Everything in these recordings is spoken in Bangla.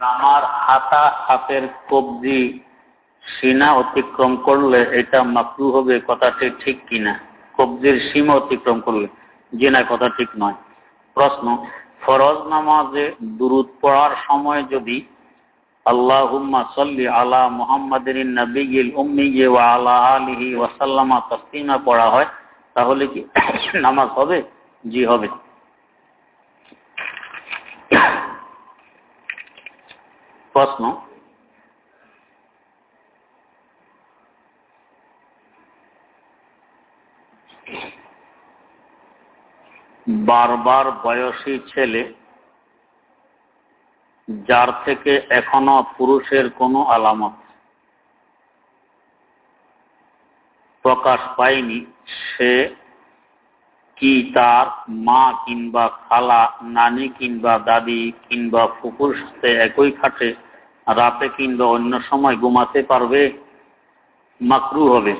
আমার হাতা হাতের কবজি সীমা অতিক্রম করলে এটা মাকরু হবে, কথাটি ঠিক কিনা? কবজির সীমা অতিক্রম করলে যে না কথা ঠিক নয়। প্রশ্ন, ফরজ নামাজে দুরুদ পড়ার সময় যদি সাল্লি আলা পড়া হয়, তাহলে কি নামাজ হবে? জি হবে। প্রশ্ন। বারবার বয়সী ছেলে যার থেকে এখনও পুরুষের কোনো আলামত প্রকাশ পায়নি, সে কি তার মা কিংবা খালা, নানি কিংবা দাদি কিংবা ফুকুর সাথে একই খাটে রাতে কিংবা অন্য সময় ঘুমাতে পারবে, মাকরু হবে।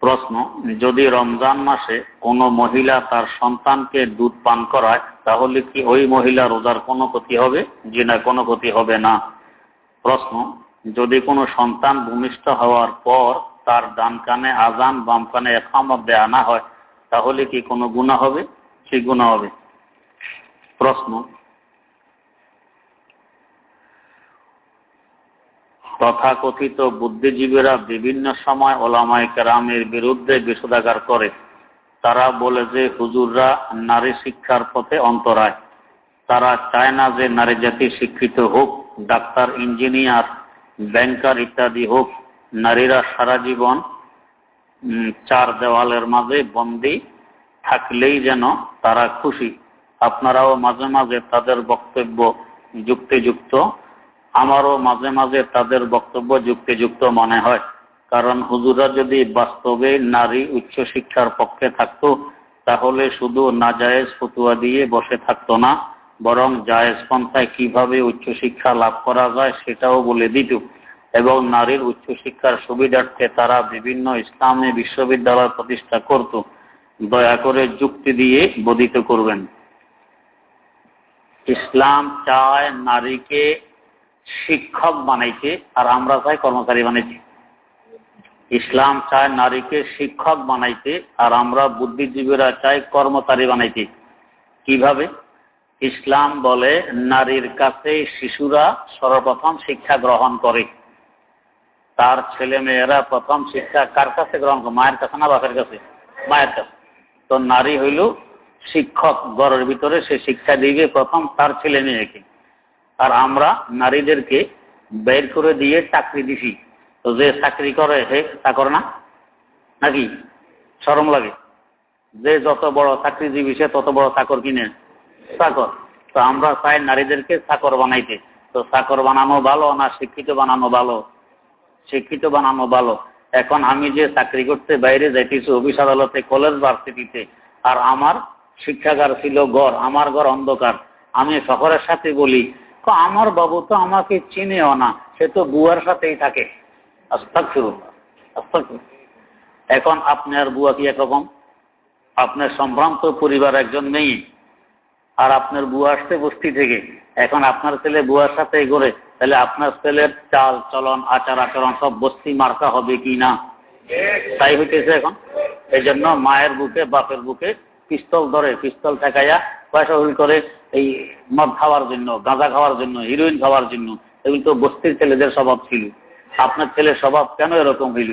প্রশ্ন, যদি রমজান মাসে কোনো মহিলা তার সন্তানকে দুধ পান করায়, তাহলে কি ওই মহিলা রোজার কোনো ক্ষতি হবে? যে না, কোনো ক্ষতি হবে না। প্রশ্ন, যদি কোনো সন্তান ভূমিষ্ঠ হওয়ার পর তার ডান কানে আজান, বাম কানে একামত দেয়া না হয়, তাহলে কি কোনো গুণা হবে? কি গুণা হবে? প্রশ্ন তথাকথিত বুদ্ধিজীবীরা বিভিন্ন সময় ওলামায় কেরামের বিরুদ্ধে বিষোদাগার করে। তারা বলে যে, হুজুররা নারী শিক্ষার পথে অন্তরায়। তারা চায় না যে নারী জাতি শিক্ষিত হোক, ডাক্তার, ইঞ্জিনিয়ার, ব্যাংকার ইত্যাদি হোক। নারীরা সারা জীবন চার দেওয়ালের মাঝে বন্দি থাকলেই যেন তারা খুশি। আপনারাও মাঝে মাঝে তাদের বক্তব্য যুক্তিযুক্ত আমারও মাঝে মাঝে তাদের বক্তব্য যুক্তিযুক্ত মনে হয়। কারণ হুজুরা যদি বাস্তবে নারী উচ্চ শিক্ষার পক্ষে থাকতো, তাহলে শুধু নাজায়েজ ফতুয়া দিয়ে বসে থাকতো না, বরং জায়েজ পন্থায় কীভাবে উচ্চ শিক্ষা লাভ করা যায় সেটাও বলে দিত। এবং নারীর উচ্চ শিক্ষার সুবিধার্থে তারা বিভিন্ন ইসলামী বিশ্ববিদ্যালয় প্রতিষ্ঠা করত। দয়া করে যুক্তি দিয়ে বোধিত করবেন। ইসলাম চায় নারীকে শিক্ষক বানাইছে আর আমরা চাই কর্মচারী বানাইতে ইসলাম চায় নারীকে শিক্ষক বানাইতে আর আমরা বুদ্ধিজীবীরা চাই কর্মচারী বানাইতে কীভাবে? ইসলাম বলে, নারীর কাছে শিশুরা সর্বপ্রথম শিক্ষা গ্রহণ করে। তার ছেলে মেয়েরা প্রথম শিক্ষা কার কাছে গ্রহণ করে? মায়ের কাছে না বাপের কাছে? মায়ের কাছে। তো নারী হইল শিক্ষক, ঘরের ভিতরে সে শিক্ষা দিবে প্রথম তার ছেলে মেয়েকে আর আমরা নারীদেরকে বের করে দিয়ে চাকরি দিছি। তো যে চাকরি করে হে চাকর না? নাকি? সরম লাগে। যে যত বড় চাকরিজীবী, সে তত বড় চাকর কিনে। চাকর। তো আমরা চাই নারীদেরকে চাকর বানাইতে। তো চাকর বানানো ভালো না শিক্ষিত বানানো ভালো? শিক্ষিত বানানো ভালো। এখন আমি যে চাকরি করতে বাইরে যাইতেছি, অফিস আদালতে, কলেজ ভার্সিটিতে, আর আমার শিক্ষাগার ছিল গড় আমার ঘর অন্ধকার। আমি শহরের সাথে বলি আমার বাবু তো আমাকে চিনেও না, সে তো বুয়ার সাথেই থাকে। এখন আপনার বুয়া কি একরকম? আপনার সম্ভ্রান্ত পরিবার একজন মেয়ে আর আপনার বুয়া আসতে বস্তি থেকে। এখন আপনার ছেলে বুয়ার সাথে গড়ে তাহলে আপনার ছেলের চাল, চলন, আচার আচরণ সব বস্তি মার্কা হবে কি না? তাই হইতেছে এখন। এই জন্য মায়ের বুকে, বাপের বুকে পিস্তল ধরে, পিস্তল ঠেকাইয়া পয়সা হুল করে এই মদ খাওয়ার জন্য, গাঁজা খাওয়ার জন্য হিরোইন খাওয়ার জন্য এগুলো তো বস্তির ছেলেদের স্বভাব ছিল। আপনার ছেলের স্বভাব কেন এরকম হইল?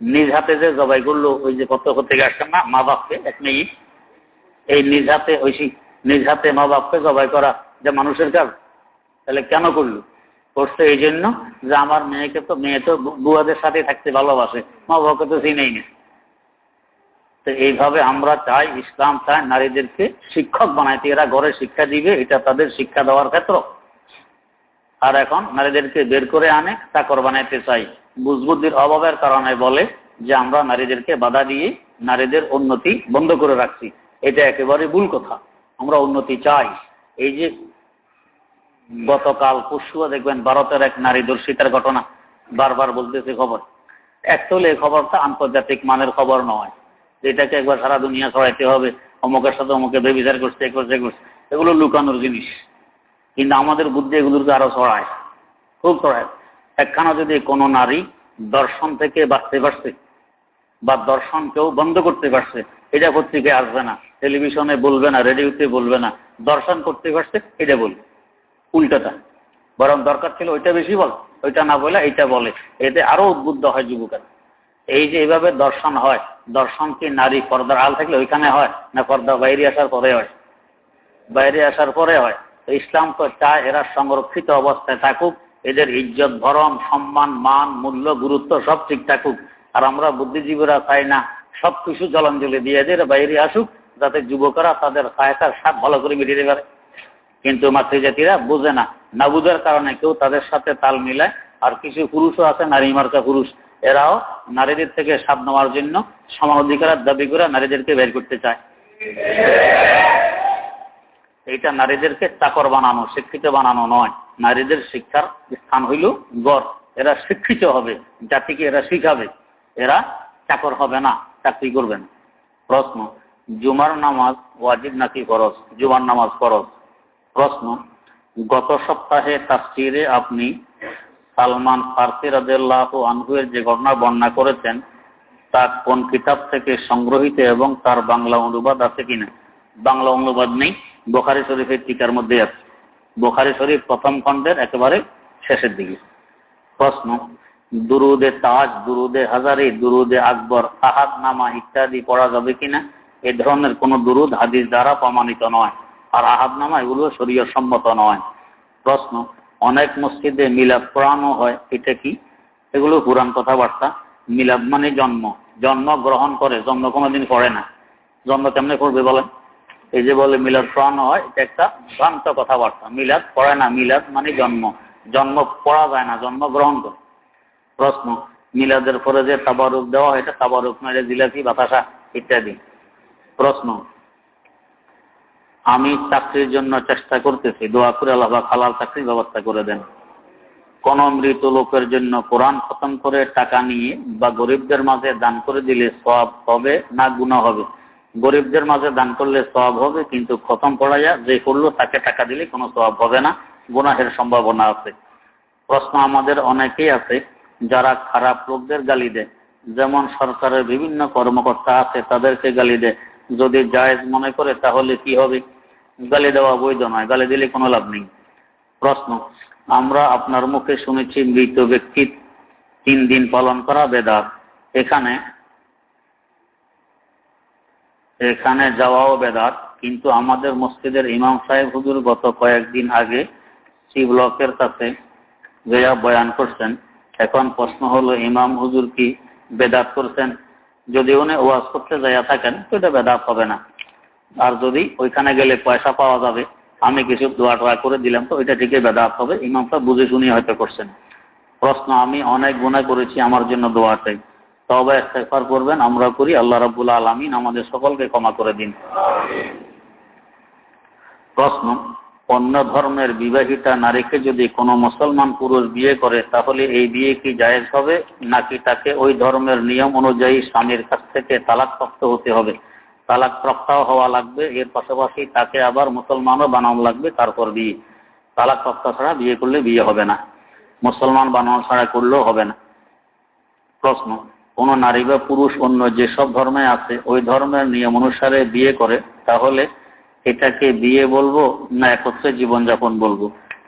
নিজ হাতে যে জবাই করল, ওই যে কত থেকে আসছেন না মা বাপকে, এক মেয়ে। এই নিজ হাতে, ওই নিজ হাতে মা বাপকে জবাই করা যে মানুষের কাজ, তাহলে কেন করল? করছে এই জন্য যে আমার মেয়েকে তো, মেয়ে তো বুয়াদের সাথে থাকতে ভালোবাসে। মা বাবাকে তো চিনেই না। তো এইভাবে আমরা চাই ইসলাম চাই নারীদেরকে শিক্ষক বানাইতে। এরা ঘরে শিক্ষা দিবে, এটা তাদের শিক্ষা দেওয়ার ক্ষেত্র। আর এখন নারীদেরকে বের করে আনে, চাকর বানাইতে চাই। বুজবুদ্ধির অভাবের কারণে বলে যে আমরা নারীদেরকে বাধা দিয়ে নারীদের উন্নতি বন্ধ করে রাখছি। এটা একেবারে ভুল কথা। আমরা উন্নতি চাই। এই যে গতকাল পরশুও দেখবেন ভারতের এক নারী দর্শিতার ঘটনা, বারবার বলতেছে খবর। একচুয়ালি এই খবরটা আন্তর্জাতিক মানের খবর নয়। এটাকে একবার সারা দুনিয়া ছড়াইতে হবে, অমুকের সাথে অমুকে বেবিচার করছে করছে করছে, এগুলো লুকানোর জিনিস। কিন্তু আমাদের বুদ্ধি এগুলোকে আরও ছড়ায়, খুব ছড়ায়। একখানা যদি কোনো নারী দর্শন থেকে বাঁচতে পারছে, বা দর্শন কেউ বন্ধ করতে পারছে, এটা পত্রিকায় আসবে না, টেলিভিশনে বলবে না, রেডিওতে বলবে না, দর্শন করতে পারছে, এটা বলবে। উল্টাটা। বরং দরকার ছিল ওইটা বেশি বল, ওইটা না বলে এইটা বলে। এতে আরও উদ্বুদ্ধ হয় যুবকেরা। এই যে এইভাবে দর্শন হয়, দর্শন কি নারী পর্দার আল থাকলে ওইখানে হয়, না পর্দা বাইরে আসার পরে হয়? বাইরে আসার পরে হয়। ইসলাম তো চায় এরা সংরক্ষিত অবস্থায় থাকুক, এদের ইজ্জত ভরম সম্মান, মান, মূল্য, গুরুত্ব সব ঠিক থাকুক। আর আমরা বুদ্ধিজীবীরা চাই না সবকিছু জলাঞ্জলি দিয়ে এদের বাইরে আসুক, যাতে যুবকরা তাদের সহায়তার স্বাদ ভালো করে মিটিয়ে পারে। কিন্তু মাতৃজাতিরা বুঝে না। না বুঝার কারণে কেউ তাদের সাথে তাল মিলায়, আর কিছু পুরুষও আছে, নারী মার্কা পুরুষ। এরাও নারীদের থেকে স্বাদ নেওয়ার জন্য সমান অধিকারের দাবি করে নারীদেরকে বের করতে চায়। এইটা নারীদেরকে চাকর বানানো, শিক্ষিত বানানো নয়। নারীদের শিক্ষার স্থান হইল গড়। এরা শিক্ষিত হবে, জাতিকে এরা শিখাবে। এরা চাকর হবে না, চাকরি করবে না। প্রশ্ন, জুমার নামাজ ওয়াজিব নাকি ফরজ? জুমার নামাজ ফরজ। প্রশ্ন, গত সপ্তাহে তাফসিরে আপনি সালমান ফার্সি রাদিয়াল্লাহু আনহুয়ের যে ঘটনা বর্ণনা করেছেন, তা কোন কিতাব থেকে সংগ্রহিত এবং তার বাংলা অনুবাদ আছে কিনা? বাংলা অনুবাদ নেই, বোখারি শরীফের টিকার মধ্যে আছে। বোখারি শরীফ প্রথম খণ্ডের একেবারে শেষের দিকে। প্রশ্ন, দুরুদে তাজ, দুরুদে হাজারি, দুরুদে আকবর আহাদ নামা ইত্যাদি পড়া যাবে কিনা? এ ধরনের কোন দুরুদ হাদিস দ্বারা প্রমাণিত নয়। আর আহাদ নামা এগুলো শরীয় সম্মত নয়। প্রশ্ন অনেক মসজিদে মিলাপ পড়ানো হয়, এটা কি? এগুলো পুরাণ কথাবার্তা। মিলাদ মানে জন্ম। জন্ম গ্রহণ করে, জন্ম কোনোদিন করে না। জন্ম কেমনে করবে বলেন? এই যে বলে মিলাদ পড়ানো হয়, এটা একটা ভ্রান্ত কথাবার্তা। মিলাদ পড়ে না, মিলাদ মানে জন্ম। জন্ম পড়া যায় না, জন্ম গ্রহণ করে। প্রশ্ন, মিলাদের পরে যে তাবারুক দেওয়া হয়, এটা তাবারুক মানে জিলাপি, বাতাসা, ইত্যাদি। প্রশ্ন আমি চাকরির জন্য চেষ্টা করতেছি, দোয়া করে আল্লাহ হালাল চাকরির ব্যবস্থা করে দেন। কোন মৃত লোকের জন্য কোরআন খতম করে টাকা নিয়ে বা গরিবদের মাঝে দান করে দিলে সব হবে না গুণা হবে? গরিবদের মাঝে দান করলে সব হবে, কিন্তু খতম পড়াইয়া যে করল তাকে টাকা দিলে কোনো সব হবে না, গুনাহের সম্ভাবনা আছে। প্রশ্ন আমাদের অনেকেই আছে, যারা খারাপ লোকদের গালি দেয়। যেমন সরকারের বিভিন্ন কর্মকর্তা আছে, তাদেরকে গালি দেয়। যদি জায়েজ মনে করে তাহলে কি হবে? গালি দেওয়া বৈধ নয়, গালি দিলে কোনো লাভ নেই। প্রশ্ন, আমরা আপনার মুখে শুনেছি মৃত ব্যক্তির তিন দিন পালন করা বেদাত। এখানে এখানে যাওয়াও বেদাত, কিন্তু আমাদের মসজিদের ইমাম সাহেব হুজুর গত কয়েকদিন আগে সি ব্লকের কাছে গয়া বয়ান করছেন। এখন প্রশ্ন হলো, ইমাম হুজুর কি বেদাত করছেন? যদি উনি ওয়াজ করতে যাইয়া থাকেন, তো এটা বেদাত হবে না। আর যদি ওইখানে গেলে পয়সা পাওয়া যাবে, আমি কিছু দোয়া টোয়া করে দিলাম, তো ওইটা ঠিকই বেদাত হবে। ইমাম সাহেব বুঝে শুনি হয়তো করছেন। প্রশ্ন, আমি অনেক গুণা করেছি, আমার জন্য দোয়া চাই। তবে ইস্তেগফার করবেন, আমরা করি, আল্লাহ রাব্বুল আলামিন আমাদের সকলকে ক্ষমা করে দিন। প্রশ্ন, অন্য ধর্মের বিবাহিতা নারীকে যদি কোনো মুসলমান পুরুষ বিয়ে করে, তাহলে এই বিয়ে কি জায়েজ হবে? নাকি তাকে ওই ধর্মের নিয়ম অনুযায়ী স্বামীর কাছ থেকে তালাক প্রাপ্ত হতে হবে? তালাক প্রাপ্তাও হওয়া লাগবে, এর পাশাপাশি তাকে আবার মুসলমানও বানানো লাগবে, তারপর বিয়ে তালাক প্রাপ্ত ছাড়া বিয়ে করলে বিয়ে হবে না। মুসলমান বানানো ছাড়া করলেও হবে না। প্রশ্ন, কোন নারী বা পুরুষ অন্য যেসব ধর্মে আছে, ওই ধর্মের নিয়ম অনুসারে বিয়ে করে, তাহলে এটাকে বিয়ে বলব না একত্রে জীবনযাপন বলব?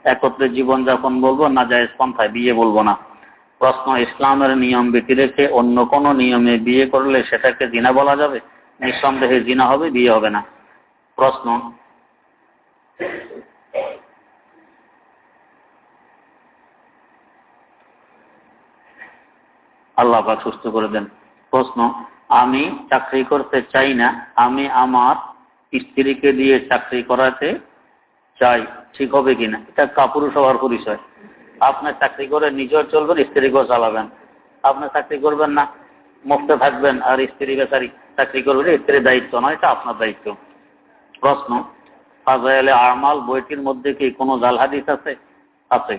একত্রে জীবনযাপন বলব না জায়েজ পন্থায় বিয়ে বলব না? প্রশ্ন, ইসলামের নিয়ম ব্যতি রেখে অন্য কোন নিয়মে বিয়ে করলে সেটাকে দিনা বলা যাবে? নিঃসন্দেহে জিনা হবে, বিয়ে হবে না। প্রশ্ন। আল্লাহ সুস্থ করে দেন। প্রশ্ন, আমি চাকরি করতে চাই না, আমি আমার স্ত্রীকে দিয়ে চাকরি করাতে চাই, ঠিক হবে কিনা? এটা কাপুরুষ হওয়ার পরিচয়। আপনার চাকরি করে নিজেও চলবেন, স্ত্রীকেও চালাবেন। আপনার চাকরি করবেন না, মুক্ত থাকবেন, আর স্ত্রী বেচারি চাকরি করবেন স্ত্রীর দায়িত্ব নয় এটা আপনার দায়িত্ব। প্রশ্ন, ফাজাইলে আমাল বইটির মধ্যে কি কোনো জাল হাদিস আছে? আছে।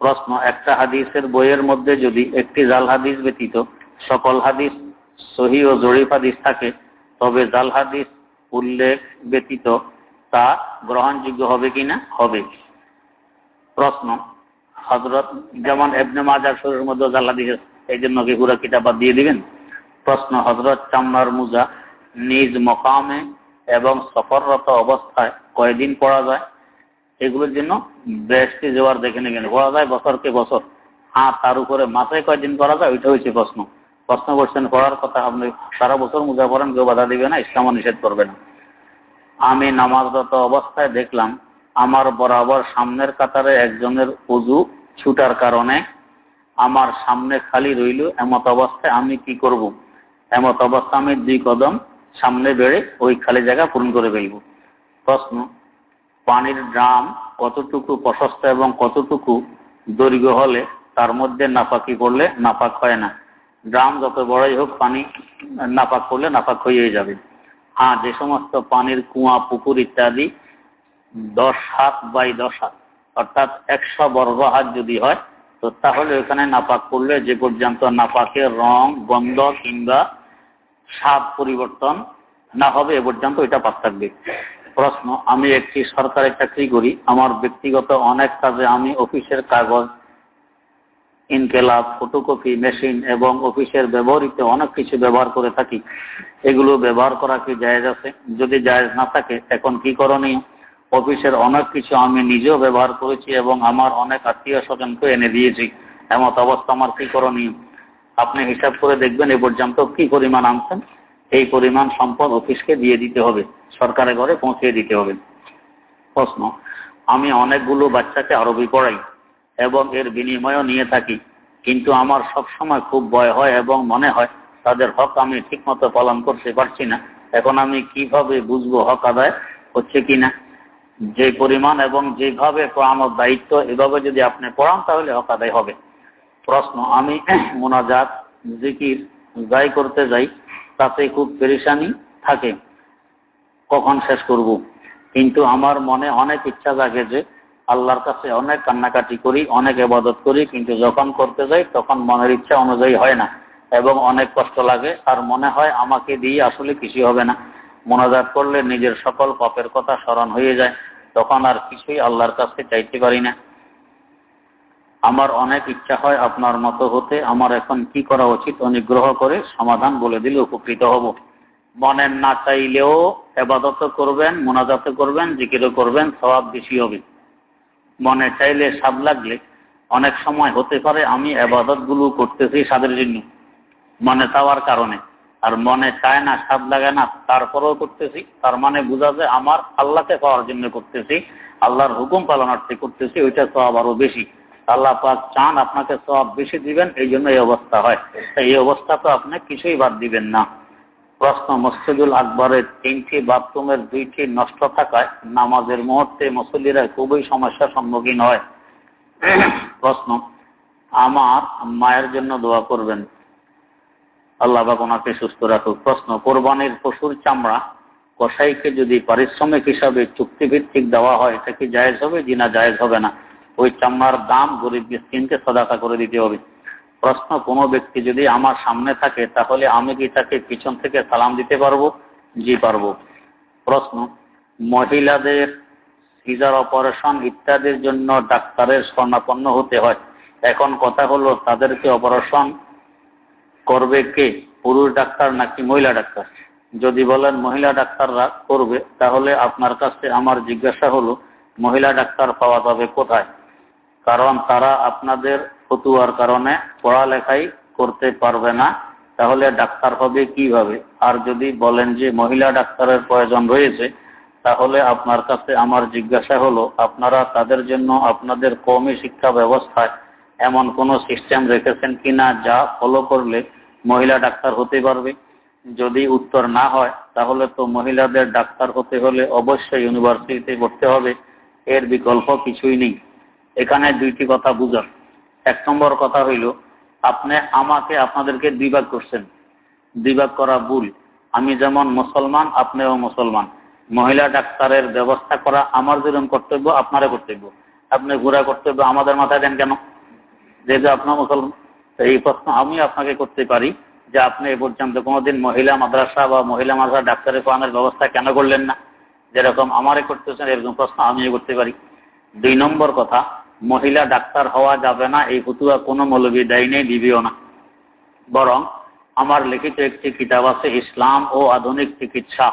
প্রশ্ন, একটা হাদিসের বইয়ের মধ্যে যদি একটি জাল হাদিস ব্যতীত সকল হাদিস সহি ও জরিফ হাদিস থাকে, তবে জাল হাদিস উল্লেখ ব্যতীত তা গ্রহণযোগ্য হবে কিনা হবে। প্রশ্ন হজরত যেমন এবনে মাজার শরীরের মধ্যে জ্বালা দিয়ে এই জন্য কি পুরো কিতাব দিয়ে দিবেন? প্রশ্ন হজরত চামড়ার মুজা নিজ মকামে এবং সফররত অবস্থায় কয়দিন পড়া যায়? এগুলোর জন্য বেশটি জোয়ার দেখে নেবেন। পড়া যায় বছরকে বছর। হ্যাঁ তার উপরে মাথায় কয়দিন করা যায়? ওইটা হচ্ছে প্রশ্ন। প্রশ্ন করছেন, পড়ার কথা আপনি সারা বছর মুজা পড়েন, কেউ বাধা দিবে না ইসলাম নিষেধ করবে না। আমি নামাজরত অবস্থায় দেখলাম, আমার বরাবর সামনের কাতারে একজনের উজু ছুটার কারণে আমার সামনে খালি রইল এমত অবস্থায়, আমি কি করব? এমত অবস্থা আমি দুই কদম সামনে বেড়ে ওই খালি জায়গা পূরণ করে ফেলব। প্রশ্ন, পানির ড্রাম কতটুকু প্রশস্ত এবং কতটুকু দৈর্ঘ্য হলে তার মধ্যে নাপাকি করলে নাপাক হয় না? ড্রাম যত বড়ই হোক, পানি নাপাক করলে নাপাক হয়ে যাবে। হ্যাঁ যে সমস্ত পানির কুয়া, পুকুর ইত্যাদি দশ হাত বাই দশ হাত, অর্থাৎ একশো বর্গ হাত যদি হয়, তো তাহলে ওখানে নাপাক করলে যে পর্যন্ত নাপাকের রং, গন্ধ কিংবা স্বাদ পরিবর্তন না হবে এ পর্যন্ত এটা পাক থাকবে প্রশ্ন, আমি একটি সরকারি চাকরি করি, আমার ব্যক্তিগত অনেক কাজে আমি অফিসের কাগজ, ইনকেলাব, ফটোকপি, মেশিন এবং অফিসের ব্যবহৃত অনেক কিছু ব্যবহার করে থাকি। এগুলো ব্যবহার করা কি জায়েজ আছে? যদি জায়েজ না থাকে, এখন কি করণীয়? অফিসের অনেক কিছু আমি নিজেও ব্যবহার করেছি এবং আমার অনেক আত্মীয় স্বজনকে এনে দিয়েছি। এমত অবস্থা আমার কি করণীয়? আপনি হিসাব করে দেখবেন এ পর্যন্ত কি পরিমাণ আনছেন, এই পরিমাণ সম্পদ অফিসকে দিয়ে দিতে হবে, সরকারের ঘরে পৌঁছে দিতে হবে। প্রশ্ন, আমি অনেকগুলো বাচ্চাকে আরবি পড়াই এবং এর বিনিময়ও নিয়ে থাকি, কিন্তু আমার সব সময় খুব ভয় হয় এবং মনে হয় তাদের হক আমি ঠিক মতো পালন করতে পারছি না। এখন আমি কীভাবে বুঝব হক আদায় হচ্ছে কিনা? যে পরিমাণ এবং যেভাবে আমার দায়িত্ব, এভাবে যদি আপনি পড়ান তাহলে হক আদায় হবে। প্রশ্ন, আমি মোনাজাত, জিকির যাই করতে যাই, তাতে খুব পেরেশানি থাকে। কখন শেষ করব? কিন্তু আমার মনে অনেক ইচ্ছা জাগে যে আল্লাহর কাছে অনেক কান্নাকাটি করি, অনেক এবাদত করি, কিন্তু যখন করতে যাই, তখন মনের ইচ্ছা অনুযায়ী হয় না এবং অনেক কষ্ট লাগে। আর মনে হয় আমাকে দিয়ে আসলে কিছু হবে না। মোনাজাত করলে নিজের সকল পাপের কথা স্মরণ হয়ে যায়। তখন আর কিছুই আল্লাহর কাছে চাইতে পারি না। আমার অনেক ইচ্ছা হয় আপনার মতো হতে। আমার এখন কি করা উচিত অনুগ্রহ করে সমাধান বলে দিলে উপকৃত হব। মনের না চাইলেও এবাদত করবেন, মোনাজাত করবেন, জিকিরও করবেন স্বভাব বেশি হবে। মনে চাইলে স্বাদ লাগলে অনেক সময় হতে পারে আমি এবাদতগুলো করতেছি স্বাদের জন্য। মনে চাওয়ার কারণে। আর মনে চায় না, স্বাদ লাগে না, তারপরেও করতেছি। তার মানে বোঝা যায় আমার আল্লাহকে পাওয়ার জন্য করতেছি, আল্লাহর হুকুম পালনার্থে করতেছি, ওইটা সব আরও বেশি। আল্লাহ পাক চান আপনাকে সব বেশি দিবেন, এই জন্য এই অবস্থা হয়। এই অবস্থা তো আপনি কিছুই বাদ দিবেন না। প্রশ্ন মসজিদুল আকবরের তিনটি বাথরুমের দুইটি নষ্ট থাকায় নামাজের মুহূর্তে মুসল্লিরা খুবই সমস্যার সম্মুখীন হয়। প্রশ্ন, আমার মায়ের জন্য দোয়া করবেন। আল্লাহ বাক ওনাকে সুস্থ রাখুক। প্রশ্ন, কোরবানির পশুর চামড়া কসাইকে যদি পারিশ্রমিক হিসাবে চুক্তিভিত্তিক দেওয়া হয়, এটা কি জায়েজ হবে? জিনা জায়েজ হবে না। ওই চামড়ার দাম গরিব মিসকিনকে সদাকা করে দিতে হবে। প্রশ্ন, কোন ব্যক্তি যদি আমার সামনে থাকে, তাহলে আমি কি তাকে পিছন থেকে সালাম দিতে পারব? জি, পারব। প্রশ্ন, মহিলাদের সিজার অপারেশন ইত্যাদির জন্য ডাক্তারের স্বর্ণাপন্ন হতে হয়। এখন কথা হলো, তাদেরকে অপারেশন করবে কে? পুরুষ ডাক্তার নাকি মহিলা ডাক্তার? যদি বলেন মহিলা ডাক্তাররা করবে, তাহলে আপনার কাছে আমার জিজ্ঞাসা হলো, মহিলা ডাক্তার পাওয়া যাবে কোথায়? কারণ তারা আপনাদের ফতুয়ার কারণে পড়ালেখাই করতে পারবে না। তাহলে ডাক্তার হবে কীভাবে? আর যদি বলেন যে মহিলা ডাক্তারের প্রয়োজন রয়েছে, তাহলে আপনার কাছে আমার জিজ্ঞাসা হলো, আপনারা তাদের জন্য আপনাদের কমই শিক্ষা ব্যবস্থায় এমন কোন সিস্টেম রেখেছেন কিনা যা ফলো করলে মহিলা ডাক্তার হতে পারবে? যদি উত্তর না হয়, তাহলে তো মহিলাদের ডাক্তার হতে হলে অবশ্যই ইউনিভার্সিটিতে পড়তে হবে। এর বিকল্প কিছুই নেই। এখানে দুইটি কথা বুঝার এক নম্বর কথা হইল, আপনি আমাকে আপনাদেরকে বিভাগ করছেন। বিভাগ করা ভুল। আমি যেমন মুসলমান, আপনিও মুসলমান। মহিলা ডাক্তারের ব্যবস্থা করা আমার যেরকম কর্তব্য, আপনারও কর্তব্য। আপনি ঘোরা কর্তব্য আমাদের মাথায় দেন কেন? যেহেতু আপনার মুসলমান এই প্রশ্ন আমি আপনাকে করতে পারি যে আপনি এ পর্যন্ত কোনোদিন মহিলা মাদ্রাসা বা মহিলা মাদ্রাসা ডাক্তারের পড়ানোর ব্যবস্থা কেন করলেন না? যেরকম আমারে করতেছেন, এরকম প্রশ্ন আমিও করতে পারি। দুই নম্বর কথা মহিলা ডাক্তার হওয়া যাবে না, এই ফতুয়া কোনো মৌলবী দেয় নেই, দিবিও না। বরং আমার লিখিত একটি কিতাব আছে, ইসলাম ও আধুনিক চিকিৎসা।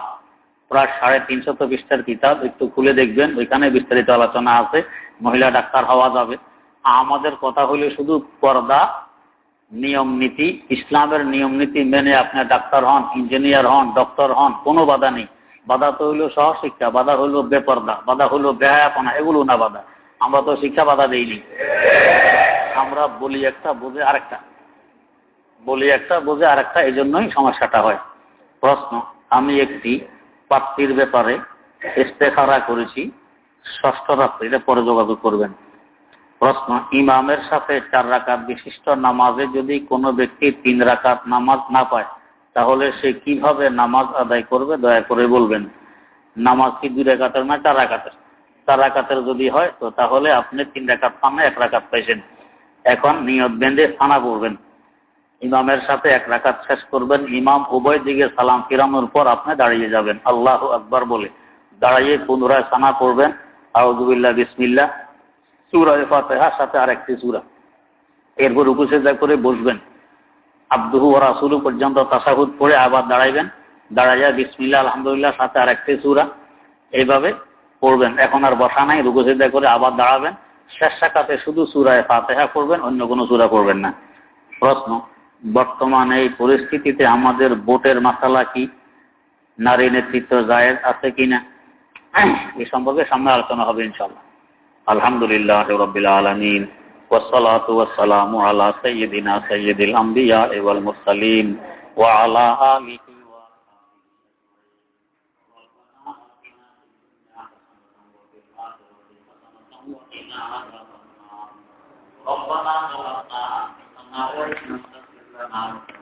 প্রায় সাড়ে তিনশত পৃষ্ঠার কিতাব, একটু খুলে দেখবেন, ওইখানে বিস্তারিত আলোচনা আছে, মহিলা ডাক্তার হওয়া যাবে। আমাদের কথা হলো শুধু পর্দা, নিয়ম নীতি, ইসলামের নিয়ম নীতি মেনে আপনার ডাক্তার হন, ইঞ্জিনিয়ার হন, ডক্টর হন, কোনো বাধা নেই। বাধা তো হইল সহশিক্ষা, বাধা হইল বেপর্দা, বাধা হইল বেহায়াপনা, এগুলো না বাধা। আমরা তো শিক্ষা বাধা দেইনি। আমরা বলি একটা, বুঝে আরেকটা। বলি একটা, বুঝে আরেকটা এই জন্যই সমস্যাটা হয়। প্রশ্ন, আমি একটি প্রাপ্তির ব্যাপারে ইস্তেখারা করেছি, ষষ্ঠ রাত্রিতে পরে যোগাযোগ করবেন। প্রশ্ন, ইমামের সাথে চার রাকাত বিশিষ্ট নামাজে যদি কোনো ব্যক্তি তিন রাকাত নামাজ না পায়, তাহলে সে কীভাবে নামাজ আদায় করবে? দয়া করে বলবেন। নামাজ কি দুই রাকাতের না চার রাকাতের? চার রাকাতের যদি হয়, তো তাহলে আপনি তিন রাকাত পান না, এক রাকাত পাইছেন। এখন নিয়ত বেঁধে ফানা করবেন ইমামের সাথে এক রাকাত শেষ করবেন। ইমাম উভয় দিকে সালাম ফিরানোর পর আপনি দাঁড়িয়ে যাবেন। আল্লাহ আকবার বলে। দাঁড়িয়ে পুনরায় সানা করবেন আউজুবিল্লাহ বিসমিল্লাহ। সুরায় ফাতেহার সাথে আরেকটি সুরা। এরপর উপসেদা করে বসবেন। আব্দুহু রাসুলু পর্যন্ত তাসাহুদ পড়ে আবার দাঁড়াইবেন। দাঁড়াইয়া বিসমিল্লা আলহামদুলিল্লাহ, সাথে আরেকটি সুরা। এইভাবে পড়বেন এখন আর বসা নাই রুকুসেদা করে আবার দাঁড়াবেন শেষ শাখাতে শুধু সুরায় ফাতেহা করবেন অন্য কোনো সুরা করবেন না প্রশ্ন বর্তমানে এই পরিস্থিতিতে আমাদের ভোটের মাসালা কি নারী নেতৃত্ব জায়েজ আছে কিনা এই সম্পর্কে সামনে আলোচনা হবে ইনশাল্লাহ আলহামদুলিল্লাহ রবিল আলমিন والصلاة والسلام على سيدنا سيد الأنبياء والمرسلين وعلى آله ربنا ظلمنا أنفسنا